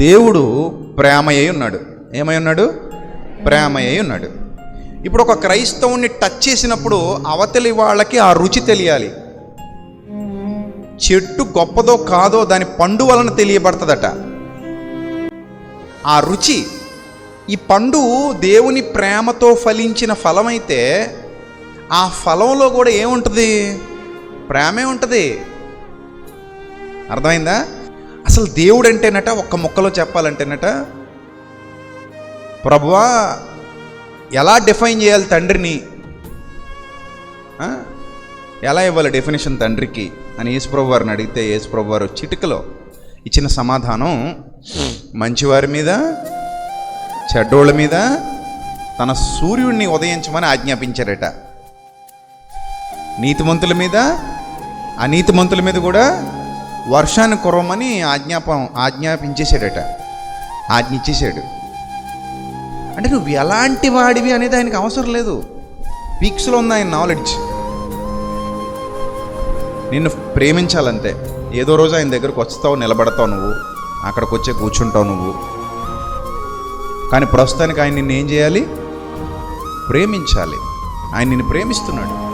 దేవుడు ప్రేమయ్య ఉన్నాడు. ఏమై ఉన్నాడు? ప్రేమయ్య ఉన్నాడు. ఇప్పుడు ఒక క్రైస్తవుని టచ్ చేసినప్పుడు అవతలి వాళ్ళకి ఆ రుచి తెలియాలి. చెట్టు గొప్పదో కాదో దాని పండు వలన తెలియబడుతుందట. ఆ రుచి ఈ పండు దేవుని ప్రేమతో ఫలించిన ఫలమైతే ఆ ఫలంలో కూడా ఏముంటుంది? ప్రేమే ఉంటుంది. అర్థమైందా? అసలు దేవుడు అంటేనట ఒక్క ముక్కలో చెప్పాలంటేనట ప్రభువా ఎలా డిఫైన్ చేయాలి తండ్రిని? ఎలా ఇవ్వాలి డెఫినేషన్ తండ్రికి? అని యేసుప్రభు వారిని అడిగితే యేసుప్రభు వారు చిటికలో ఇచ్చిన సమాధానం మంచివారి మీద చెడ్డోళ్ళ మీద తన సూర్యుడిని ఉదయించమని ఆజ్ఞాపించారట. నీతిమంతుల మీద అనీతిమంతుల మీద కూడా వర్షాన్ని కురవమని ఆజ్ఞాపం ఆజ్ఞాపించేశాడట. ఆజ్ఞ ఇచ్చేశాడు అంటే నువ్వు ఎలాంటి వాడివి అనేది ఆయనకు అవసరం లేదు. పీక్స్లో ఉంది ఆయన నాలెడ్జ్ నిన్ను ప్రేమించాలంతే. ఏదో రోజు ఆయన దగ్గరకు వస్తావు నిలబడతావు నువ్వు. అక్కడికి వచ్చే కూర్చుంటావు నువ్వు. కానీ ప్రస్తుతానికి ఆయన నిన్ను ఏం చేయాలి? ప్రేమించాలి. ఆయన నిన్ను ప్రేమిస్తున్నాడు.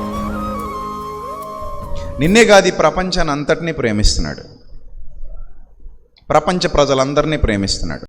నిన్నే కాదు ఈ ప్రపంచాన్ని అంతటినీ ప్రేమిస్తున్నాడు. ప్రపంచ ప్రజలందరినీ ప్రేమిస్తున్నాడు.